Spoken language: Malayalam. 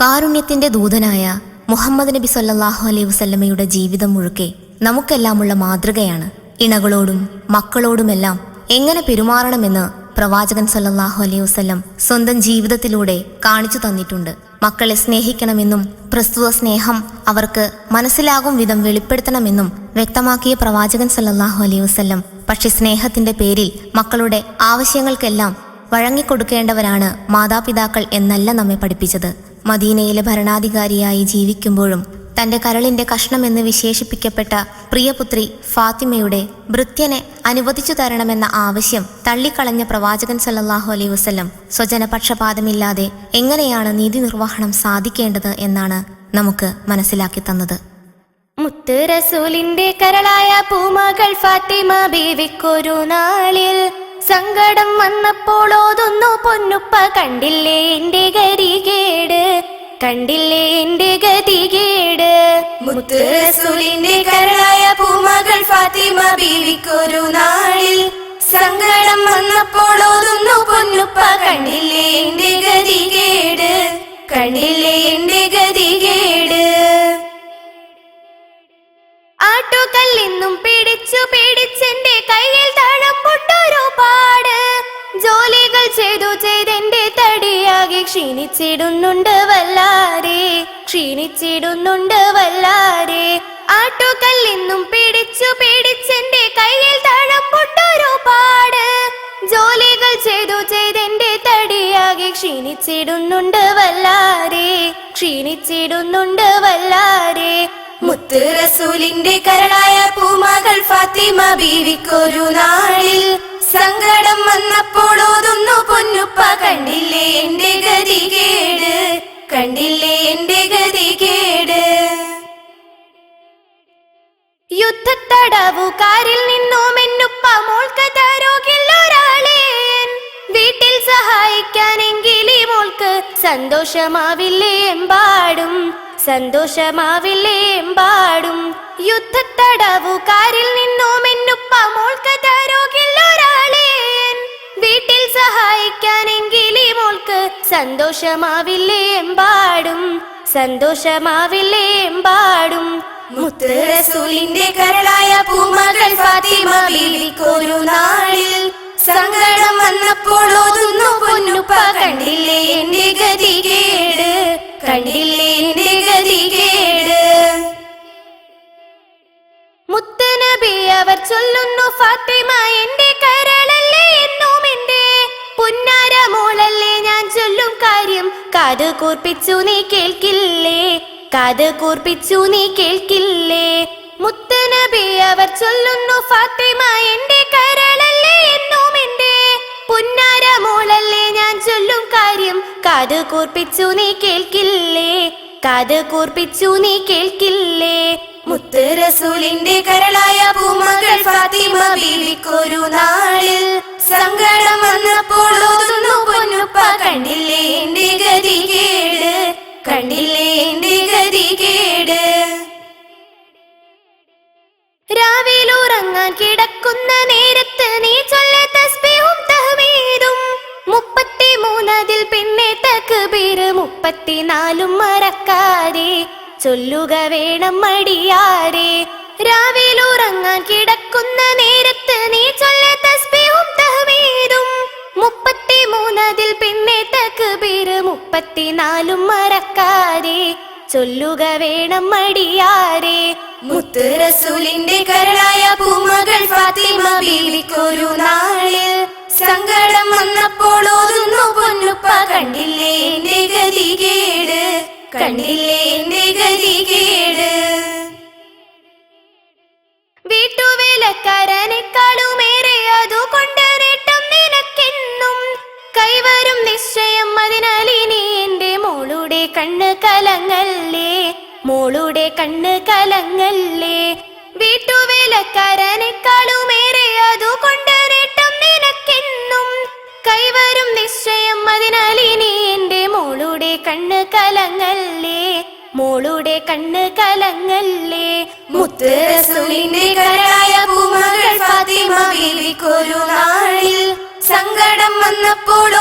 കാരുണ്യത്തിന്റെ ദൂതനായ മുഹമ്മദ് നബി സല്ലാഹു അലൈഹി വസല്ലമയുടെ ജീവിതം മുഴുക്കെ നമുക്കെല്ലാമുള്ള മാതൃകയാണ്. ഇണകളോടും മക്കളോടുമെല്ലാം എങ്ങനെ പെരുമാറണമെന്ന് പ്രവാചകൻ സല്ലാഹു അലൈഹി വസ്ല്ലം സ്വന്തം ജീവിതത്തിലൂടെ കാണിച്ചു തന്നിട്ടുണ്ട്. മക്കളെ സ്നേഹിക്കണമെന്നും പ്രസ്തുത സ്നേഹം അവർക്ക് മനസ്സിലാകും വിധം വെളിപ്പെടുത്തണമെന്നും വ്യക്തമാക്കിയ പ്രവാചകൻ സല്ലാഹു അലൈഹി വസ്ല്ലം പക്ഷെ സ്നേഹത്തിന്റെ പേരിൽ മക്കളുടെ ആവശ്യങ്ങൾക്കെല്ലാം വഴങ്ങിക്കൊടുക്കേണ്ടവരാണ് മാതാപിതാക്കൾ എന്നല്ല നമ്മെ പഠിപ്പിച്ചത്. മദീനയിലെ ഭരണാധികാരിയായി ജീവിക്കുമ്പോഴും തന്റെ കരളിന്റെ കഷ്ണമെന്ന് വിശേഷിപ്പിക്കപ്പെട്ട പ്രിയപുത്രി ഫാത്തിമയുടെ ഭൃത്യനെ അനുവദിച്ചു തരണമെന്ന ആവശ്യം തള്ളിക്കളഞ്ഞ പ്രവാചകൻ സല്ലാഹു അലൈ വസ്ലം സ്വജനപക്ഷപാതമില്ലാതെ എങ്ങനെയാണ് നീതി നിർവഹണം സാധിക്കേണ്ടത് എന്നാണ് നമുക്ക് മനസ്സിലാക്കി തന്നത്. മുത്ത് റസൂലിന്റെ കരളായ പൂമകൾ ഫാത്തിമ ബീവിക്കൊരു നാളിൽ സങ്കടം വന്നപ്പോൾ ഓതൊന്നു പൊന്നുപ്പ കണ്ടില്ലേ എന്റെ ഗതികേട്? കണ്ടില്ലേ എന്റെ ഗതികേട്? മുത്ത് റസൂലിന്റെ കരളായ പൂമകൾ ഫാത്തിമ ബീവിക്കൊരു നാളിൽ സങ്കടം വന്നപ്പോൾ ഓതൊന്നു പൊന്നുപ്പ കണ്ടില്ലേ എന്റെ ഗതികേട്? കണ്ടില്ലേ എന്റെ ഗതികേട്? ജോലികൾ ചെയ്തു ചെയ്തെന്റെ തടിയാകെ ക്ഷീണിച്ചിടുന്നുണ്ട് വല്ലാരെ ക്ഷീണിച്ചിടുന്നുണ്ട് വല്ലാരെ ആട്ടുകല്ലിന്നും പിടിച്ചു പിടിച്ചെന്റെ കയ്യിൽ തഴമ്പുണ്ടൊരു പാട് ജോലികൾ ചെയ്തു ചെയ്തെന്റെ തടിയാകെ ക്ഷീണിച്ചിടുന്നുണ്ട് വല്ലാരെ ക്ഷീണിച്ചിടുന്നുണ്ട് വല്ലാരെ മുത്ത് റസൂലിന്റെ കരളായ പൂമകൾ ഫാത്തിമ ബീവിക്കൊരു നാളിൽ സങ്കടം വന്നപ്പോൾ ഓതുന്നു പൊന്നുപ്പ കണ്ടില്ലേ എന്റെ ഗതി കേട്? കണ്ടില്ലേ എന്റെ ഗതി കേട്? യുദ്ധത്തടവുകാരിൽ നിന്നും എന്നുപ്പ മോൾക്ക് തരോകില്ലൊരാളെ വീട്ടിൽ സഹായിക്കാനെങ്കിൽ ഈ മോൾക്ക് സന്തോഷമാവില്ലേ എമ്പാടും? സന്തോഷമാവില്ലേ എമ്പാടും? യുദ്ധത്തടവുകാരിൽ നിന്നും എന്നുപ്പ മോൾക്ക് വീട്ടിൽ സഹായിക്കാനെങ്കിൽ ഈ മോൾക്ക് സന്തോഷമാവില്ലേ എമ്പാടും. സന്തോഷമാവില്ലേ എമ്പാടും. മുത്ത് റസൂലിന്റെ കരളായ പൂമകൾ ഫാത്തിമ ബീവിക്കൊരു നാളിൽ സങ്കടം വന്നപ്പോൾ ഓതുന്നു പൊന്നുപ്പ കണ്ടില്ലേ എന്റെ ഗതികേട്? കണ്ടില്ലേ എന്റെ ഗതികേട്? മുത്തനബി അവർ ചൊല്ലുന്നു ഫാത്തിമ കാത് കൂർപ്പിച്ചു നീ കേൾക്കില്ലേ? കാത് കൂർപ്പിച്ചു നീ കേൾക്കില്ലേ? മുത്തനബി അവർ ചൊല്ലുന്നു ഫാത്തിമ എന്റെ കരളല്ലേ എന്നും എന്റെ പുന്നാര മോളല്ലേ ഞാൻ ചൊല്ലും കാര്യം. കാത് കൂർപ്പിച്ചു നീ കേൾക്കില്ലേ? കാത് കൂർപ്പിച്ചു നീ കേൾക്കില്ലേ? മുത്ത് റസൂലിന്റെ കരളായ പൂമകൾ ഫാത്തിമ ബീവിക്കൊരു നാളിൽ സങ്കടം വന്നപ്പോൾ ഓതുന്നു പൊന്നുപ്പ കണ്ടില്ലേ എന്റെ ഗതികേട് കണ്ടില്ലേ എന്റെ രാവിലെ രാവിലുറങ്ങാൻ കിടക്കുന്ന നേരത്ത് നീ ചൊല്ല തസ്ബീഹും തഹ്മീദും. മുപ്പത്തിമൂന്നതിൽ പിന്നെ തക്ബീർ മുപ്പത്തിനാലും മറക്കാതെ. ചൊല്ലുക വേണം മടിയാരെ മുപ്പത്തിനാലും മറക്കാതെ ചൊല്ലുക വേണം മടിയാരെ മുത്ത് റസൂലിന്റെ കരളായ പൂമകൾ ഫാത്തിമ ബീവിക്കൊരു നാളിൽ സങ്കടം വന്നപ്പോൾ ഓതുന്നു പൊന്നുപ്പ കണ്ടില്ലേ എന്റെ കണ്ടില്ലേ എന്റെ കലങ്ങല്ലേ? മോളുടെ കണ്ണ് കലങ്ങല്ലേ? വീട്ടുവേലക്കാരനേക്കാളുമേറെ അതുകൊണ്ട് നേട്ടം നിനക്കെന്നും കൈവരും നിശ്ചയം അതിനാൽ ഇനി എന്റെ മോളുടെ കണ്ണ് കലങ്ങല്ലേ? മോളുടെ കണ്ണ് കലങ്ങല്ലേ? മുത്ത് റസൂലിന്റെ പൂമകൾ ഫാത്തിമ ബീവിക്കൊരു നാളിൽ സങ്കടം വന്നപ്പോൾ